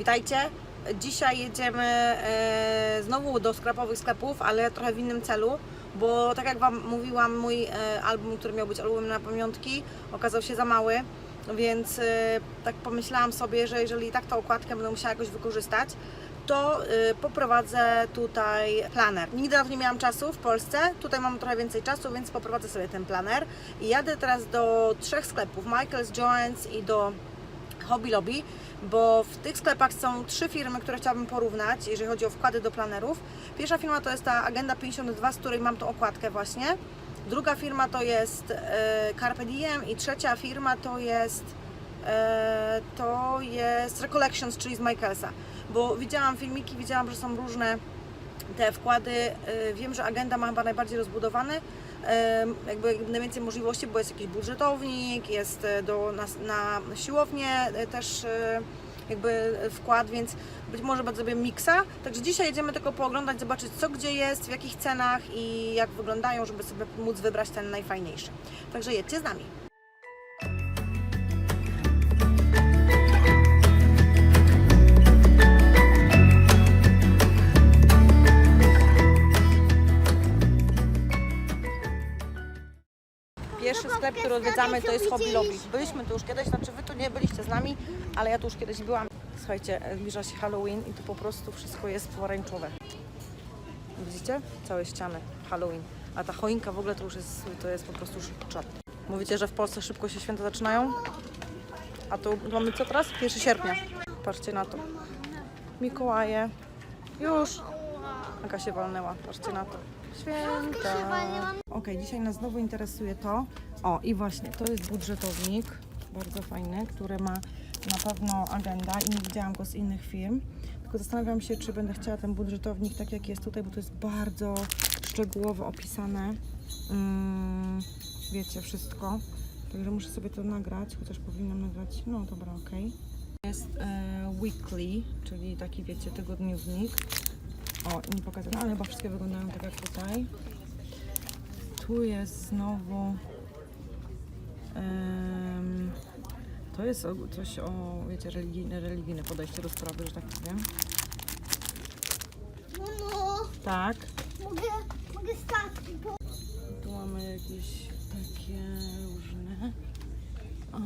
Witajcie. Dzisiaj jedziemy e, znowu do sklepowych sklepów, ale trochę w innym celu, bo tak jak Wam mówiłam, mój e, album, który miał być albumem na pamiątki, okazał się za mały, więc e, tak pomyślałam sobie, że jeżeli tak tą okładkę będę musiała jakoś wykorzystać, to y, poprowadzę tutaj planer. Nigdy na to nie miałam czasu w Polsce, tutaj mam trochę więcej czasu, więc poprowadzę sobie ten planer i jadę teraz do trzech sklepów, Michael's, Joann's i do Hobby Lobby, bo w tych sklepach są trzy firmy, które chciałabym porównać, jeżeli chodzi o wkłady do planerów. Pierwsza firma to jest ta Agenda 52, z której mam tą okładkę właśnie. Druga firma to jest e, Carpe Diem i trzecia firma to jest e, to jest Recollections, czyli z Michaelsa. Bo widziałam filmiki, widziałam, że są różne te wkłady. e, Wiem, że agenda ma chyba najbardziej rozbudowany, jakby najwięcej możliwości, bo jest jakiś budżetownik, jest e, do, na, na siłownię e, też e, jakby wkład, więc być może sobie miksa. Także dzisiaj jedziemy tylko pooglądać, zobaczyć co gdzie jest, w jakich cenach i jak wyglądają, żeby sobie móc wybrać ten najfajniejszy. Także jedźcie z nami. Sklep, który odwiedzamy, to jest Hobby Lobby. Byliśmy tu już kiedyś, znaczy Wy tu nie byliście z nami, ale ja tu już kiedyś byłam. Słuchajcie, zbliża się Halloween i tu po prostu wszystko jest pomarańczowe. Widzicie? Całe ściany Halloween. A ta choinka w ogóle to już jest, to jest po prostu czat. Mówicie, że w Polsce szybko się święta zaczynają? A tu mamy co teraz? 1 sierpnia. Patrzcie na to. Mikołaje. Już. Jaka się walnęła. Patrzcie na to. Święta. Okej, dzisiaj nas znowu interesuje to. O, i właśnie, to jest budżetownik, bardzo fajny, który ma na pewno agenda i nie widziałam go z innych firm. Tylko zastanawiam się, czy będę chciała ten budżetownik tak jak jest tutaj, bo to jest bardzo szczegółowo opisane. Mm, wiecie, wszystko. Także muszę sobie to nagrać, chociaż powinnam nagrać. No dobra, okej. Jest e, weekly, czyli taki, wiecie, tygodniownik. O, nie pokazuję, ale chyba wszystkie wyglądają tak jak tutaj. Tu jest znowu. To jest coś o, wiecie, religijne, religijne podejście do sprawy, że tak powiem. Mamo, Tak. mogę, mogę stać, bo Tu mamy jakieś takie różne. O,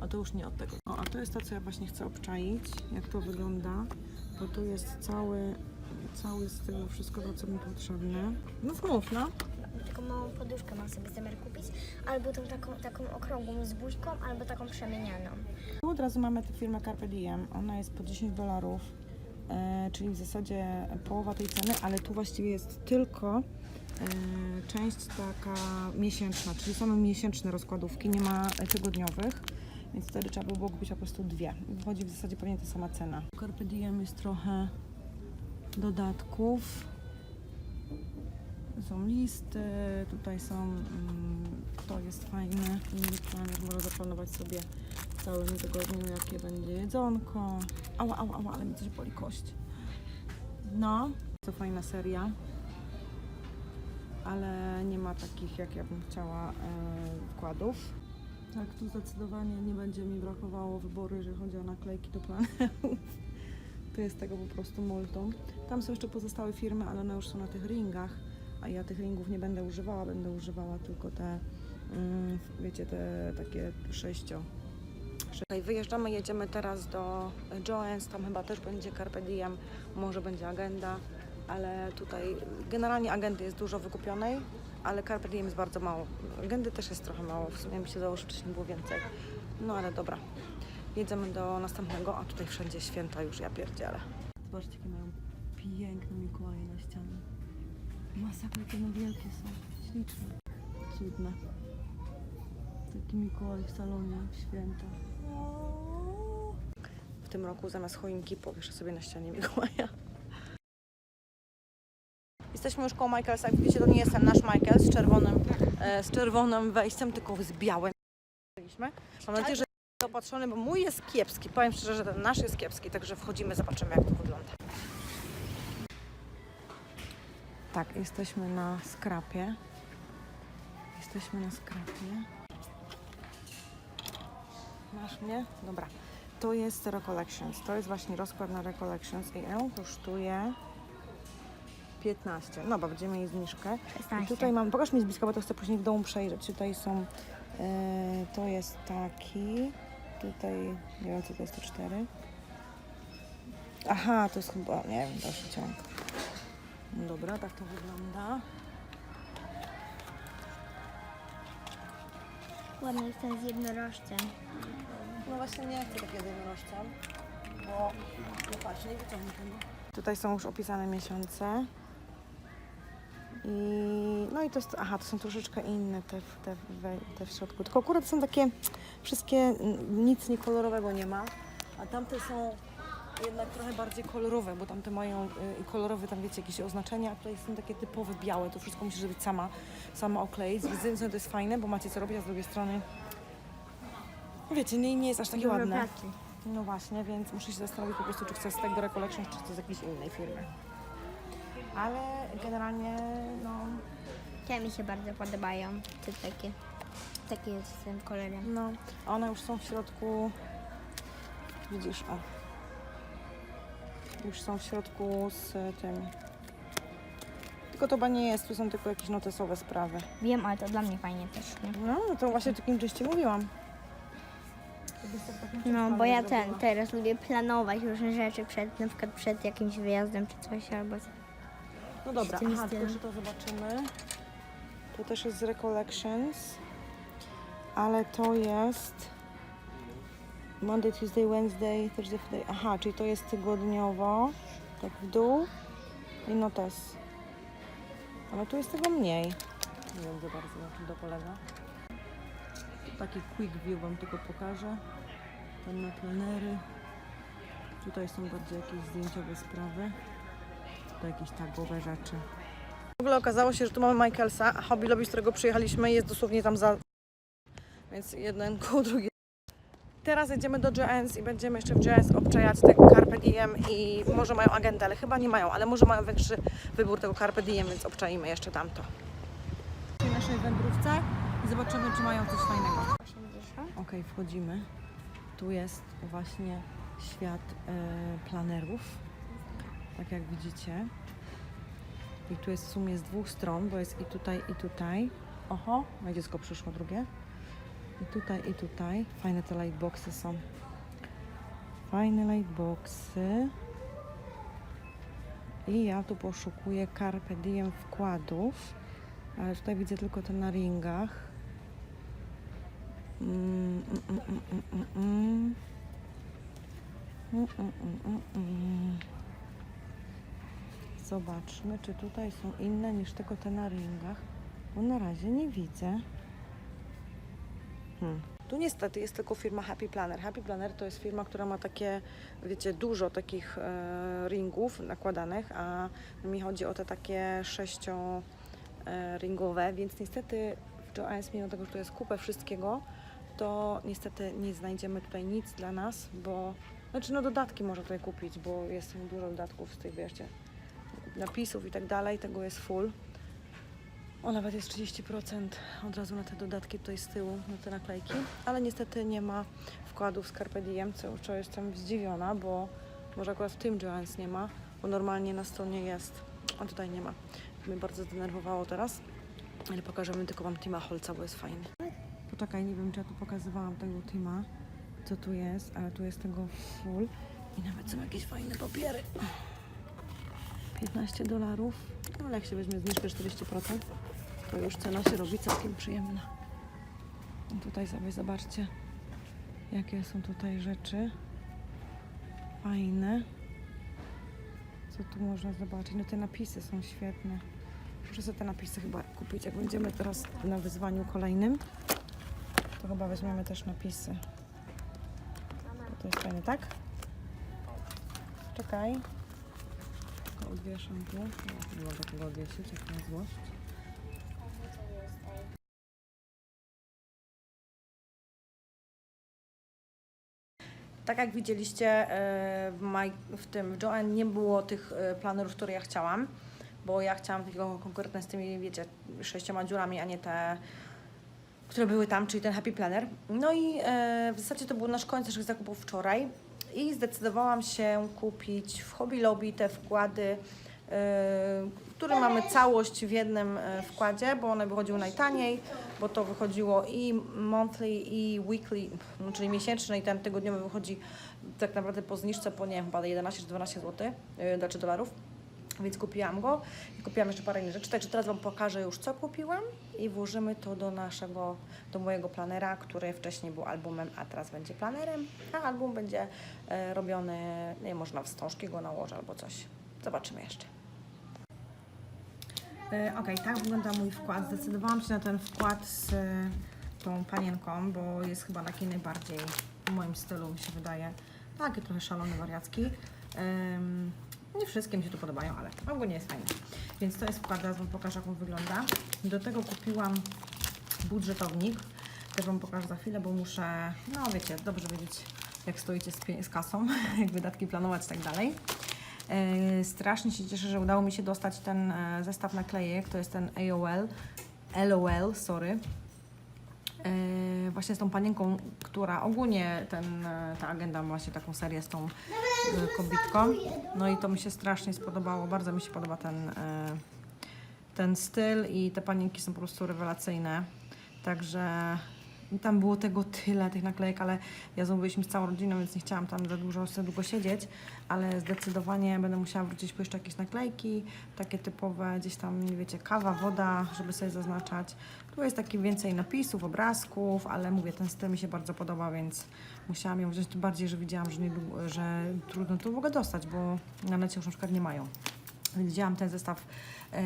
a to już nie od tego. O, a to jest to, co ja właśnie chcę obczaić, jak to wygląda. Bo tu jest cały, cały z tego wszystko, to, co mi potrzebne. No mów, no. Taką małą poduszkę mam sobie zamiar kupić, albo tą taką, taką okrągłą z buźką, albo taką przemienianą. Tu od razu mamy tę firmę Carpe Diem. Ona jest po 10 dolarów, e, czyli w zasadzie połowa tej ceny, ale tu właściwie jest tylko e, część taka miesięczna, czyli same miesięczne rozkładówki, nie ma tygodniowych, więc wtedy trzeba by było kupić po prostu dwie. Wychodzi w zasadzie pewnie ta sama cena. Carpe Diem jest trochę dodatków. Są listy, tutaj są, mm, to jest fajne, planer, można zaplanować sobie w całym tygodniu, jakie będzie jedzonko. Ała, ała, ała, ale mi coś boli kość. No, to fajna seria, ale nie ma takich, jak ja bym chciała, e, wkładów. Tak, tu zdecydowanie nie będzie mi brakowało wyboru, jeżeli chodzi o naklejki do planerów. To jest tego po prostu multum. Tam są jeszcze pozostałe firmy, ale one już są na tych ringach, a ja tych ringów nie będę używała, będę używała tylko te, mm, wiecie, te takie sześcio. Okej, wyjeżdżamy, jedziemy teraz do Joann's, tam chyba też będzie Carpe Diem, może będzie agenda, ale tutaj generalnie agendy jest dużo wykupionej, ale Carpe Diem jest bardzo mało. Agendy też jest trochę mało, w sumie mi się dało, że wcześniej było więcej. No ale dobra, jedziemy do następnego, a tutaj wszędzie święta już, ja pierdzielę. Zobaczcie, jakie mają piękne Mikołaje na ścianie. Masakra, jakie one wielkie są, śliczne, cudne. Taki Mikołaj w salonie, w święta. W tym roku zamiast choinki powieszę sobie na ścianie Mikołaja. Jesteśmy już koło Michaelsa. Jak widzicie, to nie jest ten nasz Michael z czerwonym, e, z czerwonym wejściem, tylko z białym. Mam nadzieję, że jest opatrzony, bo mój jest kiepski. Powiem szczerze, że ten nasz jest kiepski, także wchodzimy, zobaczymy jak to wygląda. Tak, jesteśmy na skrapie. Jesteśmy na skrapie. Masz mnie? Dobra. to jest Recollections. To jest właśnie rozkład na Recollections i on kosztuje 15. No bo będziemy mieli zniżkę. I 16. tutaj mam, pokaż mi z bliska, bo to chcę później w domu przejrzeć. Tutaj są, e, to jest taki, tutaj, nie wiem co to jest, to 4. Aha, to jest chyba, nie wiem, dalszy ciąg. Dobra, tak to wygląda. Ładny jest ten z jednorożcem. No właśnie nie chcę takiego jednorożca, bo no patrz, nie wyciągnę tego. Tutaj są już opisane miesiące. I no i to jest, aha, to są troszeczkę inne te, w- te, te w środku. Tylko akurat są takie wszystkie, nic nie kolorowego nie ma, a tamte są jednak trochę bardziej kolorowe, bo tamte mają y, i kolorowe tam wiecie jakieś oznaczenia, a tutaj są takie typowe białe, to wszystko musisz być sama, sama okleić. Z jednej strony to jest fajne, bo macie co robić, a z drugiej strony wiecie, nie, nie jest aż takie Dużo ładne. pracy. No właśnie, więc muszę się zastanowić po prostu, czy chcę z tego Recollection, czy chcę z jakiejś innej firmy. Ale generalnie, no, Te mi się bardzo podobają. Te takie. Takie z tym kolorem. no, one już są w środku, widzisz, o. Już są w środku z tym. Tylko to chyba nie jest, tu są tylko jakieś notesowe sprawy. Wiem, ale to dla mnie fajnie też, nie? No, no to właśnie o takim czyście mówiłam. No, bo ja ten, teraz lubię planować różne rzeczy przed, na przykład przed jakimś wyjazdem czy coś, albo... No dobra, aha, tylko stylem. że to zobaczymy. To też jest z Recollections, ale to jest Monday, Tuesday, Wednesday, Thursday, Friday. Aha, czyli to jest tygodniowo, tak w dół i notes. Ale tu jest tego mniej. Nie wiem za bardzo na czym to polega. Taki quick view Wam tylko pokażę. Tam na plenery. Tutaj są bardziej jakieś zdjęciowe sprawy. To jakieś tagowe rzeczy. W ogóle okazało się, że tu mamy Michaelsa, a Hobby Lobby, z którego przyjechaliśmy, jest dosłownie tam za... Więc jeden koło drugiego. Teraz jedziemy do Joanne's i będziemy jeszcze w Joanne's obczajać tego Carpe Diem i może mają agentę, ale chyba nie mają, ale może mają większy wybór tego Carpe Diem, więc obczajmy jeszcze tamto. W naszej wędrówce i zobaczymy, czy mają coś fajnego. 80? Okej, wchodzimy. Tu jest właśnie świat e, planerów. Tak jak widzicie. I tu jest w sumie z dwóch stron, bo jest i tutaj, i tutaj. Oho, moje dziecko przyszło drugie. I tutaj, i tutaj. Fajne te lightboxy są. Fajne lightboxy. I ja tu poszukuję Carpe Diem wkładów. Ale tutaj widzę tylko te na ringach. Zobaczmy, czy tutaj są inne niż tylko te na ringach, bo na razie nie widzę. Hmm. Tu niestety jest tylko firma Happy Planner. Happy Planner to jest firma, która ma takie, wiecie, dużo takich e, ringów nakładanych, a mi chodzi o te takie sześcio e, więc niestety w Joanne's, mimo tego, że tu jest kupę wszystkiego, to niestety nie znajdziemy tutaj nic dla nas, bo znaczy no dodatki można tutaj kupić, bo jest dużo dodatków z tych, wiecie, napisów i tak dalej, tego jest full. O, nawet jest 30% od razu na te dodatki tutaj z tyłu, na te naklejki, ale niestety nie ma wkładów z Carpe Diem, co, co jestem zdziwiona, bo może akurat w tym Joanne's nie ma, bo normalnie na stronie jest, a tutaj nie ma. Mnie bardzo zdenerwowało teraz, ale pokażemy tylko Wam Tima Holca, bo jest fajny. Poczekaj, nie wiem czy ja tu pokazywałam tego Tima, co tu jest, ale tu jest tego full i nawet są jakieś fajne papiery. 15 dolarów, no ale jak się weźmie zniżkę 40%, to już cena się robi całkiem przyjemna. I tutaj sobie zobaczcie, jakie są tutaj rzeczy fajne. Co tu można zobaczyć? No te napisy są świetne. Muszę sobie te napisy chyba kupić, jak będziemy teraz na wyzwaniu kolejnym. To chyba weźmiemy też napisy. Bo to jest fajne, tak? Czekaj. Tylko odwieszam tu. Nie mogę tego odwiesić, jak na złość. Tak jak widzieliście e, w, w tym Joanne nie było tych e, planerów, które ja chciałam, bo ja chciałam takiego konkretne z tymi, wiecie, sześcioma dziurami, a nie te które były tam, czyli ten Happy Planner. No i e, w zasadzie to był nasz koniec naszych zakupów wczoraj i zdecydowałam się kupić w Hobby Lobby te wkłady, które mamy całość w jednym wkładzie, bo one wychodziły najtaniej, bo to wychodziło i monthly i weekly, no, czyli miesięczny i ten tygodniowy wychodzi tak naprawdę po zniżce po nie wiem, chyba 11 czy 12 zł, znaczy dolarów. Więc kupiłam go i kupiłam jeszcze parę innych rzeczy. Także teraz Wam pokażę już co kupiłam i włożymy to do naszego, do mojego planera, który wcześniej był albumem, a teraz będzie planerem, a album będzie e, robiony, nie można wstążki go nałożę albo coś. Zobaczymy jeszcze. E, Okej, tak wygląda mój wkład. Zdecydowałam się na ten wkład z e, tą panienką, bo jest chyba taki najbardziej w moim stylu, mi się wydaje. Taki trochę szalony, wariacki. Nie wszystkie mi się tu podobają, ale ogólnie jest fajny. Więc to jest wkład, zaraz Wam pokażę, jak on wygląda. Do tego kupiłam budżetownik. Też Wam pokażę za chwilę, bo muszę, no wiecie, dobrze wiedzieć, jak stoicie z, z kasą, jak wydatki planować i tak dalej. E, Strasznie się cieszę, że udało mi się dostać ten e, zestaw naklejek. To jest ten AOL, LOL, sorry. E, Właśnie z tą panienką, która ogólnie ten, ta agenda ma właśnie taką serię z tą kobietką. No i to mi się strasznie spodobało. Bardzo mi się podoba ten, ten styl i te panienki są po prostu rewelacyjne. Także tam było tego tyle, tych naklejek, ale ja zamówiłyśmy z całą rodziną, więc nie chciałam tam za dużo, za długo siedzieć, ale zdecydowanie będę musiała wrócić po jeszcze jakieś naklejki, takie typowe, gdzieś tam, nie wiecie, kawa, woda, żeby sobie zaznaczać. Tu jest taki więcej napisów, obrazków, ale mówię, ten styl mi się bardzo podoba, więc musiałam ją wziąć, tym bardziej, że widziałam, że, niedługo, że trudno to w ogóle dostać, bo na necie już na przykład nie mają. Więc wzięłam ten zestaw e,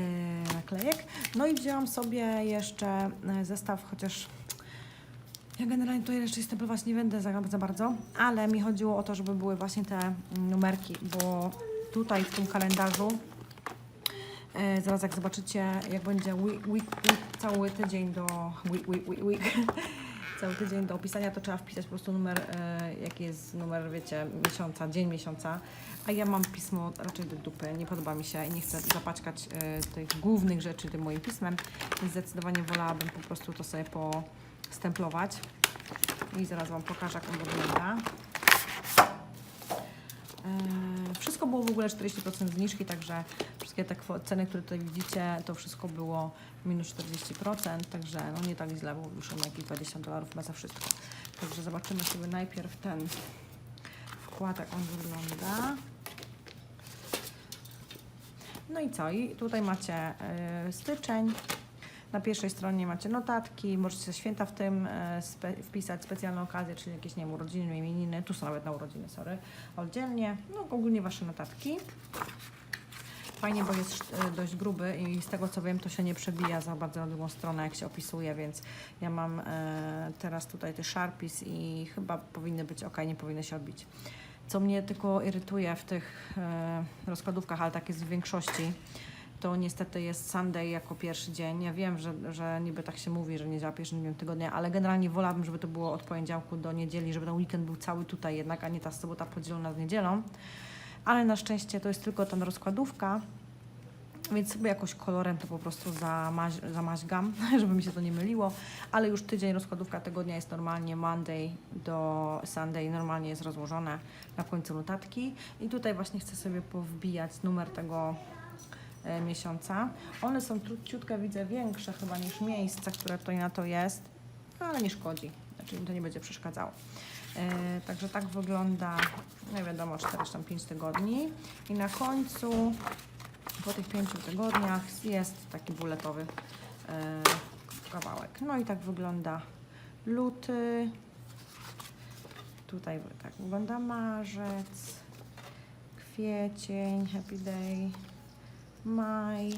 naklejek. No i wzięłam sobie jeszcze e, zestaw, chociaż ja generalnie tutaj jeszcze stemplować nie będę za, za bardzo, ale mi chodziło o to, żeby były właśnie te mm, numerki, bo tutaj w tym kalendarzu e, zaraz jak zobaczycie, jak będzie week, week, week, cały tydzień do week, week, week, week, cały tydzień do opisania, to trzeba wpisać po prostu numer, e, jaki jest numer, wiecie, miesiąca, dzień miesiąca, a ja mam pismo raczej do dupy, nie podoba mi się i nie chcę zapaćkać e, tych głównych rzeczy tym moim pismem, więc zdecydowanie wolałabym po prostu to sobie postemplować i zaraz Wam pokażę, jak on wygląda. Eee, Wszystko było w ogóle 40% zniżki, także wszystkie te ceny, które tutaj widzicie, to wszystko było minus 40%, także no nie tak źle, bo wyszło na jakieś 20 dolarów chyba za wszystko. Także zobaczymy sobie najpierw ten wkład, jak on wygląda. No i co? I tutaj macie e, styczeń. Na pierwszej stronie macie notatki, możecie święta w tym e, spe, wpisać specjalne okazje, czyli jakieś, nie wiem, urodziny, imieniny, tu są nawet na urodziny, sorry, oddzielnie, no ogólnie Wasze notatki. Fajnie, bo jest e, dość gruby i z tego co wiem, to się nie przebija za bardzo na drugą stronę, jak się opisuje, więc ja mam e, teraz tutaj te Sharpies i chyba powinny być ok, nie powinny się odbić. Co mnie tylko irytuje w tych rozkładówkach, ale tak jest w większości, to niestety jest Sunday jako pierwszy dzień. Ja wiem, że, że niby tak się mówi, że niedziela pierwszy dzień tygodnia, ale generalnie wolałabym, żeby to było od poniedziałku do niedzieli, żeby ten weekend był cały tutaj jednak, a nie ta sobota podzielona z niedzielą. Ale na szczęście to jest tylko ta rozkładówka, więc sobie jakoś kolorem to po prostu zamaź, zamaźgam, żeby mi się to nie myliło. Ale już tydzień rozkładówka tego dnia jest normalnie Monday do Sunday, normalnie jest rozłożone na końcu notatki. I tutaj właśnie chcę sobie powbijać numer tego miesiąca. One są króciutko, widzę, większe chyba niż miejsce, które tutaj na to jest, ale nie szkodzi, znaczy mi to nie będzie przeszkadzało. E, także tak wygląda, nie wiadomo, 4 czy tam 5 tygodni. I na końcu, po tych 5 tygodniach jest taki buletowy e, kawałek. No i tak wygląda luty. Tutaj tak wygląda marzec, kwiecień, happy day, maj,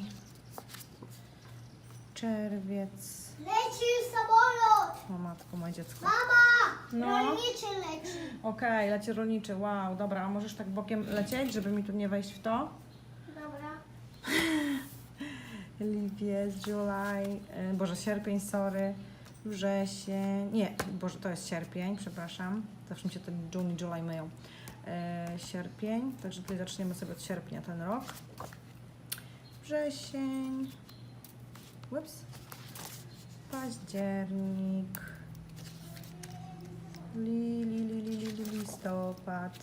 czerwiec. Leci samolot! O matko, moje dziecko. Mama! No. Rolniczy leci. Okej, leci rolniczy, wow, dobra, a możesz tak bokiem lecieć, żeby mi tu nie wejść w to? Dobra. Lipiec, July, y, Boże, sierpień, sorry, wrzesień, nie, Boże, to jest sierpień, przepraszam, zawsze mi się ten June i July myją. E, sierpień, także tutaj zaczniemy sobie od sierpnia ten rok. Wrzesień, ups, październik, li, li, li, li, li, li, listopad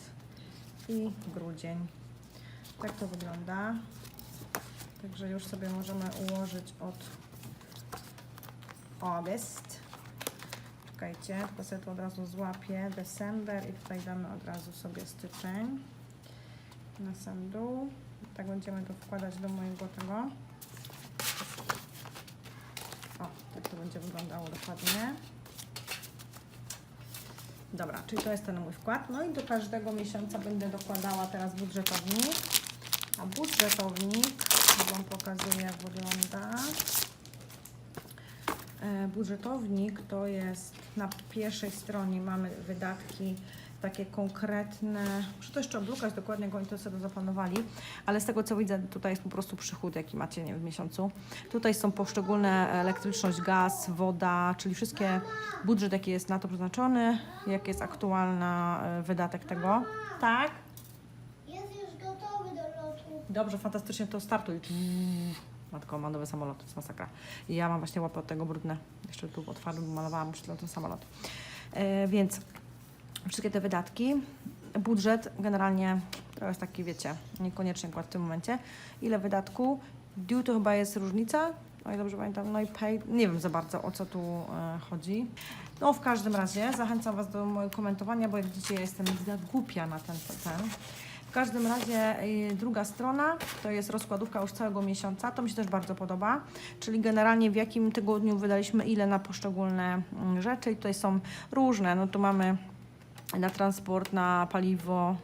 i grudzień. Tak to wygląda. Także już sobie możemy ułożyć od August. Czekajcie, tylko sobie to od razu złapię. December i tutaj damy od razu sobie styczeń. Na sam dół. Tak będziemy to wkładać do mojego tego. O, tak to będzie wyglądało dokładnie. Dobra, czyli to jest ten mój wkład. No i do każdego miesiąca będę dokładała teraz budżetownik. A budżetownik, to Wam pokazuję jak wygląda. E, Budżetownik to jest na pierwszej stronie mamy wydatki takie konkretne. Muszę to jeszcze oblukać dokładnie, jak oni to sobie zaplanowali, ale z tego co widzę, tutaj jest po prostu przychód, jaki macie nie wiem, w miesiącu. Tutaj są poszczególne elektryczność, gaz, woda, czyli wszystkie budżet, jaki jest na to przeznaczony, jak jest aktualna e, wydatek tego. Tak? Jest już gotowy do lotu. Dobrze, fantastycznie to startuj. Matko, mam nowy samolot, to jest masakra. I ja mam właśnie łapę od tego brudne. Jeszcze tu otwarłem, malowałam przed ten samolot. E, więc wszystkie te wydatki, budżet generalnie to jest taki, wiecie, niekoniecznie w tym momencie. Ile wydatku? Due to chyba jest różnica. O ile dobrze pamiętam, no i pay, nie wiem za bardzo o co tu e, chodzi. No w każdym razie zachęcam Was do mojego komentowania, bo jak widzicie ja jestem głupia na ten ten. W każdym razie y, druga strona to jest rozkładówka już całego miesiąca. To mi się też bardzo podoba, czyli generalnie w jakim tygodniu wydaliśmy ile na poszczególne mm, rzeczy. I tutaj są różne. No tu mamy na transport, na paliwo,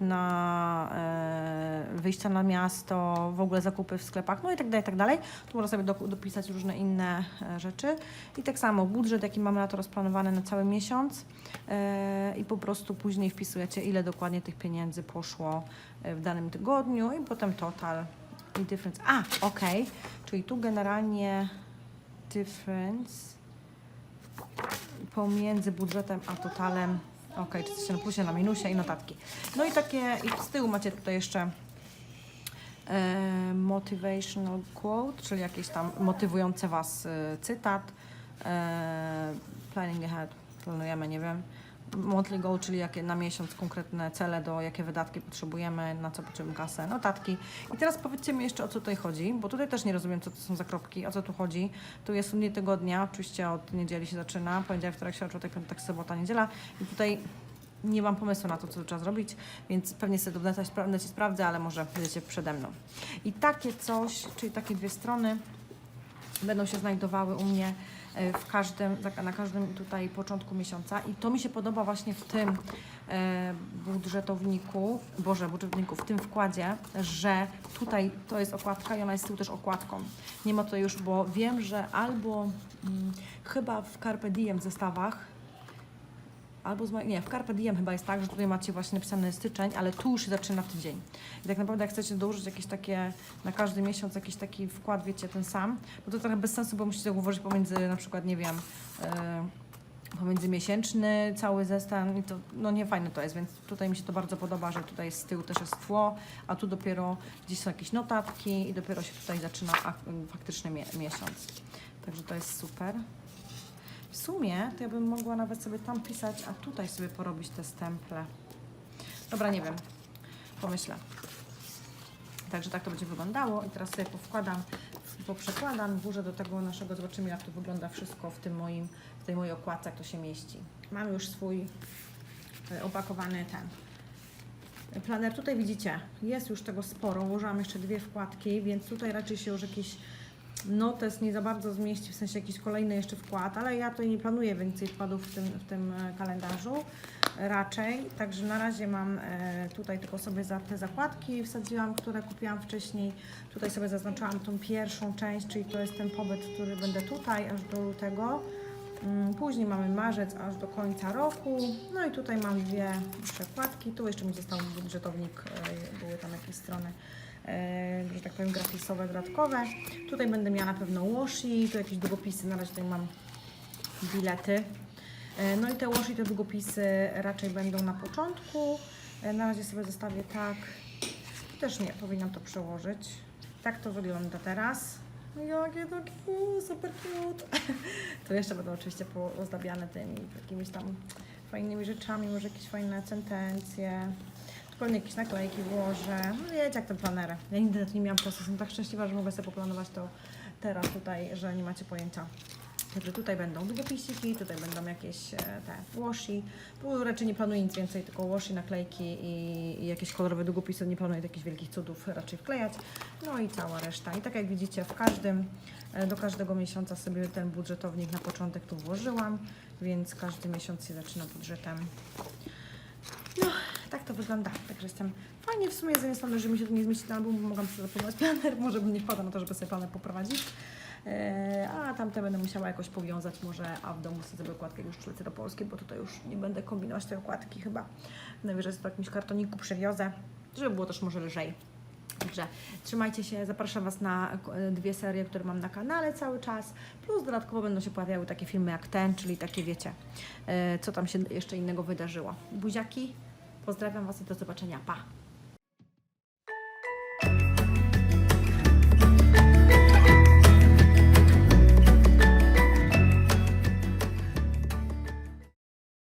na e, wyjścia na miasto, w ogóle zakupy w sklepach, no i tak dalej, i tak dalej. Tu można sobie do, dopisać różne inne e, rzeczy. I tak samo budżet, jaki mamy na to rozplanowany na cały miesiąc e, i po prostu później wpisujecie, ile dokładnie tych pieniędzy poszło e, w danym tygodniu i potem total i difference. A, ok, czyli tu generalnie difference pomiędzy budżetem a totalem. Ok, czy jesteście na plusie, na minusie i notatki. No i takie, i z tyłu macie tutaj jeszcze e, motivational quote, czyli jakieś tam motywujące Was e, cytat. E, planning ahead, planujemy, nie wiem. Monthly goal, czyli jakie na miesiąc konkretne cele, do jakie wydatki potrzebujemy, na co potrzebujemy kasę, notatki. I teraz powiedzcie mi jeszcze o co tutaj chodzi, bo tutaj też nie rozumiem, co to są za kropki, o co tu chodzi. Tu jest dni tygodnia, oczywiście od niedzieli się zaczyna, poniedziałek, wtorek, środa, czwartek, piątek, sobota, niedziela. I tutaj nie mam pomysłu na to, co trzeba zrobić, więc pewnie sobie to w necie sprawdzę, ale może będziecie przede mną. I takie coś, czyli takie dwie strony będą się znajdowały u mnie e, w każdym, tak, na każdym tutaj początku miesiąca i to mi się podoba właśnie w tym e, budżetowniku, Boże, budżetowniku, w tym wkładzie, że tutaj to jest okładka i ona jest z tyłu też okładką. Nie ma to już, bo wiem, że albo mm, chyba w Carpe Diem zestawach Albo z. Nie, w Carpe Diem chyba jest tak, że tutaj macie właśnie napisany styczeń, ale tu już się zaczyna tydzień. I tak naprawdę jak chcecie dołożyć jakieś takie, na każdy miesiąc jakiś taki wkład, wiecie, ten sam, bo to trochę bez sensu, bo musicie ułożyć pomiędzy na przykład, nie wiem, yy, pomiędzy miesięczny cały zestaw i to, no nie fajne to jest, więc tutaj mi się to bardzo podoba, że tutaj z tyłu też jest tło, a tu dopiero gdzieś są jakieś notatki i dopiero się tutaj zaczyna ak- faktyczny mie- miesiąc. Także to jest super. W sumie to ja bym mogła nawet sobie tam pisać, a tutaj sobie porobić te stemple. Dobra, nie wiem. Pomyślę. Także tak to będzie wyglądało i teraz sobie powkładam, poprzekładam, włożę do tego naszego, zobaczymy jak to wygląda wszystko w tym moim, w tej mojej okładce, jak to się mieści. Mam już swój e, opakowany ten planer. Tutaj widzicie, jest już tego sporo, ułożyłam jeszcze dwie wkładki, więc tutaj raczej się już jakiś notes nie za bardzo zmieści, w sensie jakiś kolejny jeszcze wkład, ale ja tutaj nie planuję więcej wkładów w tym, w tym e, kalendarzu raczej, także na razie mam e, tutaj tylko sobie za te zakładki wsadziłam, które kupiłam wcześniej, tutaj sobie zaznaczyłam tą pierwszą część, czyli to jest ten pobyt, który będę tutaj aż do lutego, Mm, Później mamy marzec aż do końca roku. No i tutaj mam dwie przekładki. Tu jeszcze mi został budżetownik, e, były tam jakieś strony, że tak powiem, grafisowe, dodatkowe. Tutaj będę miała na pewno washi, tu jakieś długopisy, na razie tutaj mam bilety. E, No i te washi, te długopisy raczej będą na początku. E, Na razie sobie zostawię tak. Też nie, powinnam to przełożyć. Tak to wygląda teraz. Jakie to cute, super cute. To jeszcze będą oczywiście poozdabiane tymi jakimiś tam fajnymi rzeczami, może jakieś fajne sentencje. Pewnie jakieś naklejki włożę. No wiecie, jak te planery. Ja nigdy na to nie miałam czasu, jestem tak szczęśliwa, że mogę sobie poplanować to teraz tutaj, że nie macie pojęcia. Także tutaj będą długopisiki, tutaj będą jakieś e, te washi. Tu raczej nie planuję nic więcej, tylko washi, naklejki i, i jakieś kolorowe długopisy. Nie planuję jakichś wielkich cudów raczej wklejać. No i cała reszta. I tak jak widzicie, w każdym, e, do każdego miesiąca sobie ten budżetownik na początek tu włożyłam, więc każdy miesiąc się zaczyna budżetem. No, tak to wygląda. Także jestem fajnie w sumie zamiast że mi się tu nie zmieści na album, bo mogłam sobie zaplanować planer. Może bym nie wpadła na to, żeby sobie planer poprowadzić. Eee, a tamte będę musiała jakoś powiązać może, a w domu sobie zrobię okładkę już przylecę do Polski, bo tutaj już nie będę kombinować tej okładki chyba. Najwyżej sobie w jakimś kartoniku przewiozę, żeby było też może lżej. Także trzymajcie się, zapraszam Was na e, dwie serie, które mam na kanale cały czas, plus dodatkowo będą się pojawiały takie filmy jak ten, czyli takie wiecie, e, co tam się jeszcze innego wydarzyło. Buziaki, pozdrawiam Was i do zobaczenia, pa!